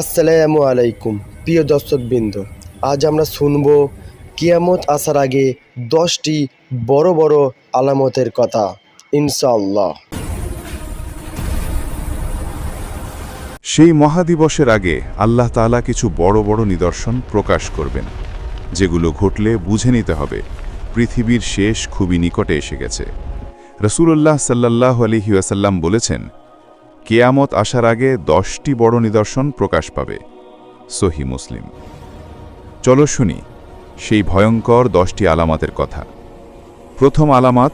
আসসালামু আলাইকুম, প্রিয় দর্শকবৃন্দ। আজ আমরা শুনব কিয়ামত আসার আগে দশটি বড় বড় আলামতের কথা ইনশাল্লাহ সেই মহাদিবসের আগে আল্লাহ তাআলা কিছু বড় বড় নিদর্শন প্রকাশ করবেন, যেগুলো ঘটলে বুঝে নিতে হবে, পৃথিবীর শেষ খুবই নিকটে এসে গেছে। রসুল্লাহ সাল্লাহ আলহিউসাল্লাম বলেছেন কেয়ামত আসার আগে দশটি বড় নিদর্শন প্রকাশ পাবে, সহি মুসলিম। চলো শুনি সেই ভয়ঙ্কর দশটি আলামাতের কথা। প্রথম আলামাত,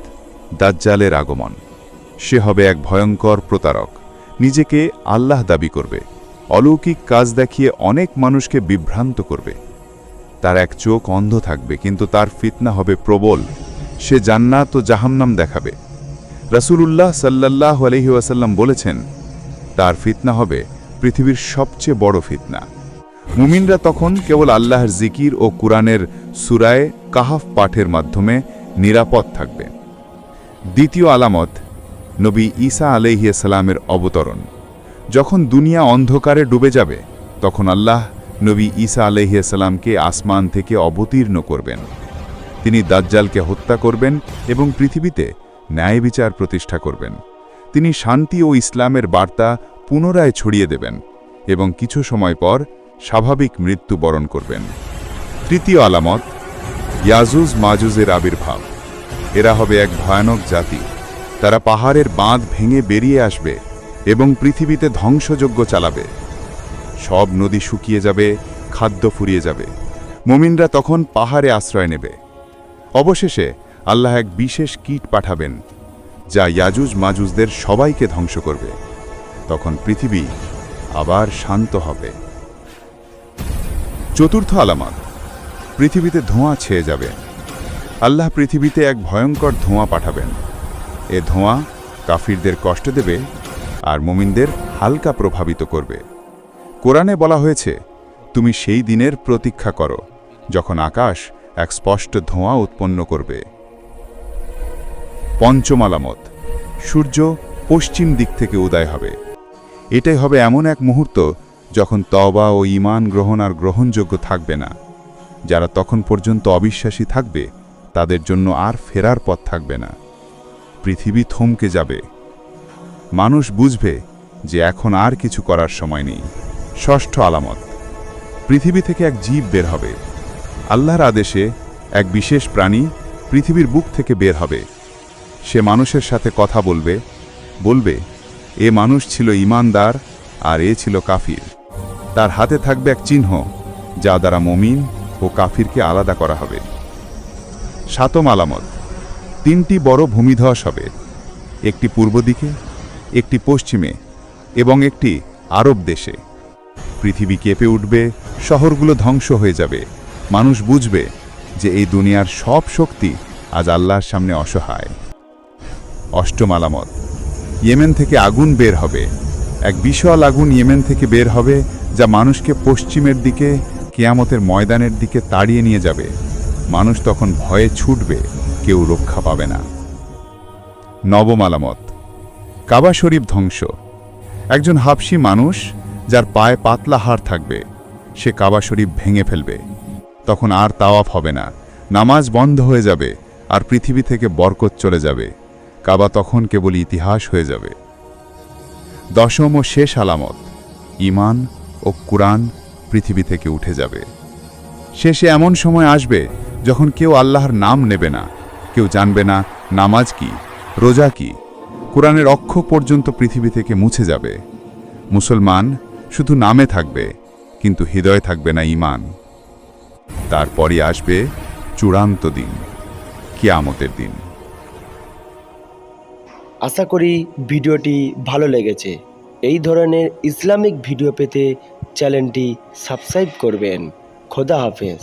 দাজ্জালের আগমন। সে হবে এক ভয়ঙ্কর প্রতারক। নিজেকে আল্লাহ দাবি করবে, অলৌকিক কাজ দেখিয়ে অনেক মানুষকে বিভ্রান্ত করবে। তার এক চোখ অন্ধ থাকবে, কিন্তু তার ফিতনা হবে প্রবল। সে জান্নাত ও জাহান্নাম দেখাবে। রাসূলুল্লাহ সাল্লাহ আলহি ওয়াসাল্লাম বলেছেন তার ফিতনা হবে পৃথিবীর সবচেয়ে বড় ফিতনা। মুমিনরা তখন কেবল আল্লাহর জিকির ও কুরআনের সুরায় কাহাফ পাঠের মাধ্যমে নিরাপদ থাকবে। দ্বিতীয় আলামত, নবী ঈসা আলাইহিয়াসালামের অবতরণ। যখন দুনিয়া অন্ধকারে ডুবে যাবে, তখন আল্লাহ নবী ঈসা আলাইহিয়াসালামকে আসমান থেকে অবতীর্ণ করবেন। তিনি দাজ্জালকে হত্যা করবেন এবং পৃথিবীতে ন্যায় বিচার প্রতিষ্ঠা করবেন। তিনি শান্তি ও ইসলামের বার্তা পুনরায় ছড়িয়ে দেবেন এবং কিছু সময় পর স্বাভাবিক মৃত্যু বরণ করবেন। তৃতীয় আলামত, ইয়াজুজ মাজুজের আবির্ভাব। এরা হবে এক ভয়ানক জাতি। তারা পাহাড়ের বাঁধ ভেঙে বেরিয়ে আসবে এবং পৃথিবীতে ধ্বংসযজ্ঞ চালাবে। সব নদী শুকিয়ে যাবে, খাদ্য ফুরিয়ে যাবে। মুমিনরা তখন পাহাড়ে আশ্রয় নেবে। অবশেষে আল্লাহ এক বিশেষ কীট পাঠাবেন, যা ইয়াজুজ মাজুজদের সবাইকে ধ্বংস করবে। তখন পৃথিবী আবার শান্ত হবে। চতুর্থ আলামত, পৃথিবীতে ধোঁয়া ছেয়ে যাবে। আল্লাহ পৃথিবীতে এক ভয়ঙ্কর ধোঁয়া পাঠাবেন। এ ধোঁয়া কাফিরদের কষ্ট দেবে আর মুমিনদের হালকা প্রভাবিত করবে। কোরআনে বলা হয়েছে, তুমি সেই দিনের প্রতীক্ষা করো, যখন আকাশ এক স্পষ্ট ধোঁয়া উৎপন্ন করবে। পঞ্চম আলামত, সূর্য পশ্চিম দিক থেকে উদয় হবে। এটাই হবে এমন এক মুহূর্ত যখন তবা ও ঈমান গ্রহণ আর গ্রহণযোগ্য থাকবে না। যারা তখন পর্যন্ত অবিশ্বাসী থাকবে, তাদের জন্য আর ফেরার পথ থাকবে না। পৃথিবী থমকে যাবে। মানুষ বুঝবে যে এখন আর কিছু করার সময় নেই। ষষ্ঠ আলামত। পৃথিবী থেকে এক জীব বের হবে। আল্লাহর আদেশে এক বিশেষ প্রাণী পৃথিবীর বুক থেকে বের হবে। সে মানুষের সাথে কথা বলবে বলবে এ মানুষ ছিল ইমানদার আর এ ছিল কাফির। তার হাতে থাকবে এক চিহ্ন, যা দ্বারা মমিন ও কাফিরকে আলাদা করা হবে। সাতম আলামত, তিনটি বড় ভূমিধস হবে, একটি পূর্ব দিকে, একটি পশ্চিমে এবং একটি আরব দেশে। পৃথিবী কেঁপে উঠবে, শহরগুলো ধ্বংস হয়ে যাবে। মানুষ বুঝবে যে এই দুনিয়ার সব শক্তি আজ আল্লাহর সামনে অসহায়। অষ্টম আলামত ইয়েমেন থেকে আগুন বের হবে। এক বিশাল আগুন ইয়েমেন থেকে বের হবে, যা মানুষকে পশ্চিমের দিকে, কেয়ামতের ময়দানের দিকে তাড়িয়ে নিয়ে যাবে। মানুষ তখন ভয়ে ছুটবে, কেউ রক্ষা পাবে না। নবম আলামত। কাবা শরীফ ধ্বংস। একজন হাবসি মানুষ, যার পায়ে পাতলা হাড় থাকবে, সে কাবা শরীফ ভেঙে ফেলবে। তখন আর তাওয়াফ হবে না। নামাজ বন্ধ হয়ে যাবে, আর পৃথিবী থেকে বরকত চলে যাবে। কাবা তখন কেবল ইতিহাস হয়ে যাবে। দশম ও শেষ আলামত ইমান ও কুরআন পৃথিবী থেকে উঠে যাবে। শেষে এমন সময় আসবে যখন কেউ আল্লাহর নাম নেবে না। কেউ জানবে না নামাজ কি, রোজা কি, কোরআনের অক্ষ পর্যন্ত পৃথিবী থেকে মুছে যাবে। মুসলমান শুধু নামে থাকবে, কিন্তু হৃদয়ে থাকবে না ইমান তারপরই আসবে চূড়ান্ত দিন, কিয়ামতের দিন। আশা করি ভিডিওটি ভালো লেগেছে। এই ধরনের ইসলামিক ভিডিও পেতে চ্যানেলটি সাবস্ক্রাইব করবেন। খোদা হাফেজ।